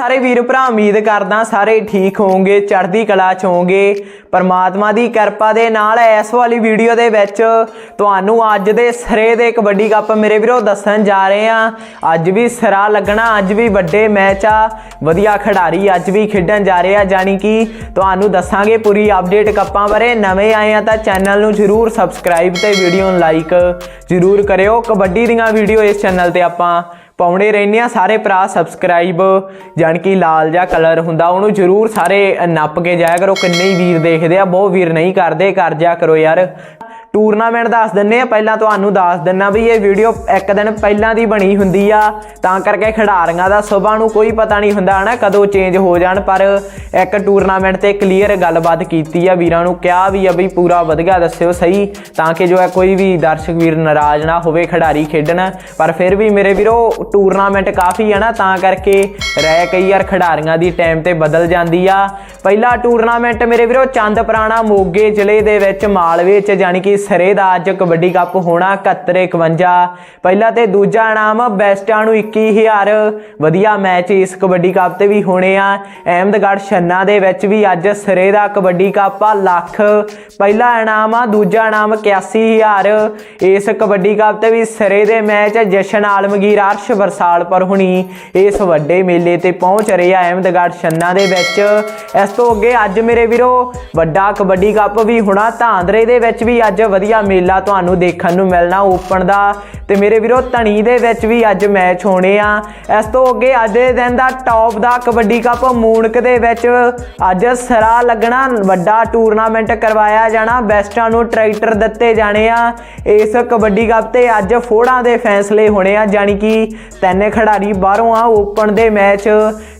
ਸਾਰੇ ਵੀਰ ਭਰਾ ਉਮੀਦ ਕਰਦਾ ਸਾਰੇ ਠੀਕ ਹੋਵੋਗੇ, ਚੜ੍ਹਦੀ ਕਲਾ ਚ ਹੋਵੋਗੇ। ਪਰਮਾਤਮਾ ਦੀ ਕਿਰਪਾ ਦੇ ਨਾਲ ਇਸ ਵਾਲੀ ਵੀਡੀਓ ਦੇ ਵਿੱਚ ਤੁਹਾਨੂੰ ਅੱਜ ਦੇ ਸਿਰੇ ਦੇ ਕਬੱਡੀ ਕੱਪ ਮੇਰੇ ਵੀਰੋ ਦੱਸਣ ਜਾ ਰਹੇ ਆ ਅੱਜ ਵੀ ਸਰਾ ਲੱਗਣਾ, ਅੱਜ ਵੀ ਵੱਡੇ ਮੈਚ ਆ। ਵਧੀਆ ਖਿਡਾਰੀ ਅੱਜ ਵੀ ਖੇਡਣ ਜਾ ਰਹੇ ਆ ਜਾਨੀ ਕਿ ਤੁਹਾਨੂੰ ਦੱਸਾਂਗੇ ਪੂਰੀ ਅਪਡੇਟ ਕੱਪਾਂ ਬਾਰੇ। ਨਵੇਂ ਆਏ ਆ ਤਾਂ ਚੈਨਲ ਨੂੰ ਜਰੂਰ ਸਬਸਕ੍ਰਾਈਬ ਤੇ ਵੀਡੀਓ ਨੂੰ ਲਾਈਕ ਜਰੂਰ ਕਰਿਓ। ਕਬੱਡੀ ਦੀਆਂ ਵੀਡੀਓ ਇਸ ਚੈਨਲ ਤੇ ਆਪਾਂ ਪਾਉਣੇ ਰਹਿੰਦੇ ਆ ਸਾਰੇ ਭਰਾ ਸਬਸਕ੍ਰਾਈਬ ਜਾਣ ਕਿ ਲਾਲ ਜਿਹਾ ਕਲਰ ਹੁੰਦਾ, ਉਹਨੂੰ ਜਰੂਰ ਸਾਰੇ ਨੱਪ ਕੇ ਜਾਇਆ ਕਰੋ। ਕਿੰਨੇ ਹੀ ਵੀਰ ਦੇਖਦੇ ਆ, ਬਹੁਤ ਵੀਰ ਨਹੀਂ ਕਰਦੇ, ਕਰ ਜਾ ਕਰੋ ਯਾਰ। ਟੂਰਨਾਮੈਂਟ ਦੱਸ ਦਿੰਨੇ ਆ, ਪਹਿਲਾਂ ਤੁਹਾਨੂੰ ਦੱਸ ਦਿੰਨਾ ਵੀ ਇਹ ਵੀਡੀਓ ਇੱਕ ਦਿਨ ਪਹਿਲਾਂ ਦੀ ਬਣੀ ਹੁੰਦੀ ਆ, ਤਾਂ ਕਰਕੇ ਖਿਡਾਰੀਆਂ ਦਾ ਸਵੇਰ ਨੂੰ ਕੋਈ ਪਤਾ ਨਹੀਂ ਹੁੰਦਾ ਹਨਾ, ਕਦੋਂ ਚੇਂਜ ਹੋ ਜਾਣ, ਪਰ ਇੱਕ ਟੂਰਨਾਮੈਂਟ ਤੇ ਕਲੀਅਰ ਗੱਲਬਾਤ ਕੀਤੀ ਆ, ਵੀਰਾਂ ਨੂੰ ਕਿਹਾ ਵੀ ਆ ਵੀ ਪੂਰਾ ਵਧੀਆ ਦੱਸਿਓ ਸਹੀ, ਤਾਂ ਕਿ ਜੋ ਹੈ ਕੋਈ ਵੀ ਦਰਸ਼ਕ ਵੀਰ ਨਾਰਾਜ਼ ਨਾ ਹੋਵੇ, ਖਿਡਾਰੀ ਖੇਡਣ, ਪਰ ਫਿਰ ਵੀ ਮੇਰੇ ਵੀਰੋ ਟੂਰਨਾਮੈਂਟ ਕਾਫੀ ਹੈ ਨਾ, ਤਾਂ ਕਰਕੇ ਰਹਿ ਕਈ ਯਾਰ ਖਿਡਾਰੀਆਂ ਦੀ ਟਾਈਮ ਤੇ ਬਦਲ ਜਾਂਦੀ ਆ ਪਹਿਲਾ ਟੂਰਨਾਮੈਂਟ ਮੇਰੇ ਵੀਰੋ ਚੰਦ ਪੁਰਾਣਾ ਮੋਗੇ ਜ਼ਿਲ੍ਹੇ ਦੇ ਵਿੱਚ ਮਾਲਵੇ ਚ ਜਾਨੀ ਕਿ ਸਰੇ ਦਾ ਅੱਜ ਕਬੱਡੀ ਕੱਪ ਹੋਣਾ 71 51 ਪਹਿਲਾ ਤੇ ਦੂਜਾ ਇਨਾਮ ਬੈਸਟਾਂ ਨੂੰ 21000 ਵਧੀਆ ਮੈਚ ਇਸ ਕਬੱਡੀ ਕੱਪ ਤੇ ਵੀ ਹੋਣੇ ਆ। ਅਹਿਮਦਗੜ੍ਹ ਛੰਨਾ ਦੇ ਵਿੱਚ ਵੀ ਅੱਜ ਸਰੇ ਦਾ ਕਬੱਡੀ ਕੱਪ ਆ ਲੱਖ। ਪਹਿਲਾ ਇਨਾਮ ਆ, ਦੂਜਾ ਇਨਾਮ 81000 ਇਸ ਕਬੱਡੀ ਕੱਪ ਤੇ ਵੀ ਸਰੇ ਦੇ ਮੈਚ ਜਸ਼ਨ ਆਲਮਗੀਰ ਅਰਸ਼ ਵਰਸਾਲਪੁਰ ਹੁਣੀ ਇਸ ਵੱਡੇ ਮੇਲੇ ਤੇ ਪਹੁੰਚ ਰਹੇ ਆ ਅਹਿਮਦਗੜ੍ਹ ਛੰਨਾ ਦੇ ਵਿੱਚ। ਇਸ ਤੋਂ ਅੱਗੇ ਅੱਜ ਮੇਰੇ ਵੀਰੋ ਵੱਡਾ ਕਬੱਡੀ ਕੱਪ ਵੀ ਹੋਣਾ ਧਾਂਦਰੇ ਦੇ ਵਿੱਚ ਵੀ ਅੱਜ ਵਧੀਆ ਮੇਲਾ ਤੁਹਾਨੂੰ ਦੇਖਣ ਨੂੰ ਮਿਲਣਾ ਓਪਨ ਦਾ। ਤੇ ਮੇਰੇ ਵੀਰੋ ਧਣੀ ਦੇ ਵਿੱਚ ਵੀ ਅੱਜ ਮੈਚ ਹੋਣੇ ਆ। ਇਸ ਤੋਂ ਅੱਗੇ ਅੱਜ ਦੇ ਦਿਨ ਦਾ ਟੌਪ ਦਾ ਕਬੱਡੀ ਕੱਪ ਮੂਨਕ ਦੇ ਵਿੱਚ ਅੱਜ ਸਰਾ ਲੱਗਣਾ, ਵੱਡਾ ਟੂਰਨਾਮੈਂਟ ਕਰਵਾਇਆ ਜਾਣਾ, ਬੈਸਟਾਂ ਨੂੰ ਟਰੈਕਟਰ ਦਿੱਤੇ ਜਾਣੇ ਆ। ਇਸ ਕਬੱਡੀ ਕੱਪ ਤੇ ਅੱਜ ਫੋੜਾਂ ਦੇ ਫੈਸਲੇ ਹੋਣੇ ਆ ਜਾਨੀ ਕਿ ਤਿੰਨ ਖਿਡਾਰੀ ਬਾਹਰੋਂ ਆ ਓਪਨ ਦੇ ਮੈਚ।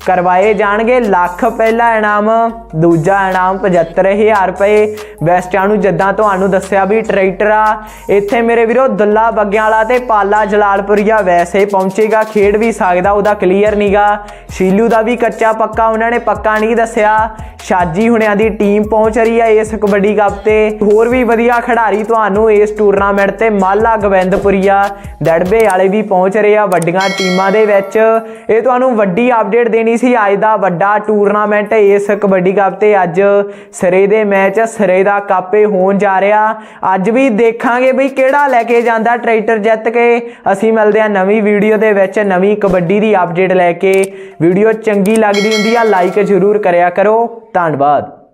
ਕਰਵਾਏ ਜਾਣਗੇ। ਲੱਖ ਪਹਿਲਾ ਇਨਾਮ, ਦੂਜਾ ਇਨਾਮ 75000 ਰੁਪਏ। ਵੈਸਟਾਂ ਨੂੰ ਜਿੱਦਾਂ ਤੁਹਾਨੂੰ ਦੱਸਿਆ ਵੀ ਟਰੈਕਟਰ ਆ। ਇੱਥੇ ਮੇਰੇ ਵੀਰੋ ਦੁੱਲਾ ਬੱਗਿਆਂ ਵਾਲਾ ਤੇ ਪਾਲਾ ਜਲਾਲਪੁਰੀਆ ਵੈਸੇ ਪਹੁੰਚੇਗਾ। ਖੇਡ ਵੀ ਸਕਦਾ, ਉਹਦਾ ਕਲੀਅਰ ਨੀਗਾ। ਸ਼ੀਲੂ ਦਾ ਵੀ ਕੱਚਾ ਪੱਕਾ, ਉਹਨਾਂ ਨੇ ਪੱਕਾ ਨਹੀਂ ਦੱਸਿਆ। ਸ਼ਾਜੀ ਹੁਣਿਆਂ ਦੀ ਟੀਮ ਪਹੁੰਚ ਰਹੀ ਹੈ ਇਸ ਕਬੱਡੀ ਕੱਪ ਤੇ। ਹੋਰ ਵੀ ਵਧੀਆ ਖਿਡਾਰੀ ਤੁਹਾਨੂੰ ਇਸ ਟੂਰਨਾਮੈਂਟ ਤੇ ਮਾਲਾ ਗਵਿੰਦਪੁਰੀਆ ਦੜਬੇ ਵਾਲੇ ਵੀ ਪਹੁੰਚ ਰਹੇ ਆ ਵੱਡੀਆਂ ਟੀਮਾਂ ਦੇ ਵਿੱਚ। ਇਹ ਤੁਹਾਨੂੰ ਵੱਡੀ ਅਪਡੇਟ ਦੇਣੀ ਸੀ। ਅੱਜ ਦਾ ਵੱਡਾ ਟੂਰਨਾਮੈਂਟ ਇਸ ਕਬੱਡੀ ਕੱਪ ਤੇ ਅੱਜ ਸਰੇ ਦੇ ਮੈਚ ਸਰੇ ਦਾ ਕਾਪੇ ਹੋਣ ਜਾ ਰਿਹਾ। ਅੱਜ ਵੀ ਦੇਖਾਂਗੇ ਬਈ ਕਿਹੜਾ ਲੈ ਕੇ ਜਾਂਦਾ ਟਰੈਕਟਰ ਜਿੱਤ ਕੇ। ਅਸੀਂ ਮਿਲਦੇ ਆ ਨਵੀਂ ਵੀਡੀਓ ਦੇ ਵਿੱਚ, ਨਵੀਂ ਕਬੱਡੀ ਦੀ ਅਪਡੇਟ ਲੈ ਕੇ। ਵੀਡੀਓ ਚੰਗੀ ਲੱਗਦੀ ਹੁੰਦੀ ਆ ਲਾਈਕ ਜ਼ਰੂਰ ਕਰਿਆ ਕਰੋ। ਧੰਨਵਾਦ।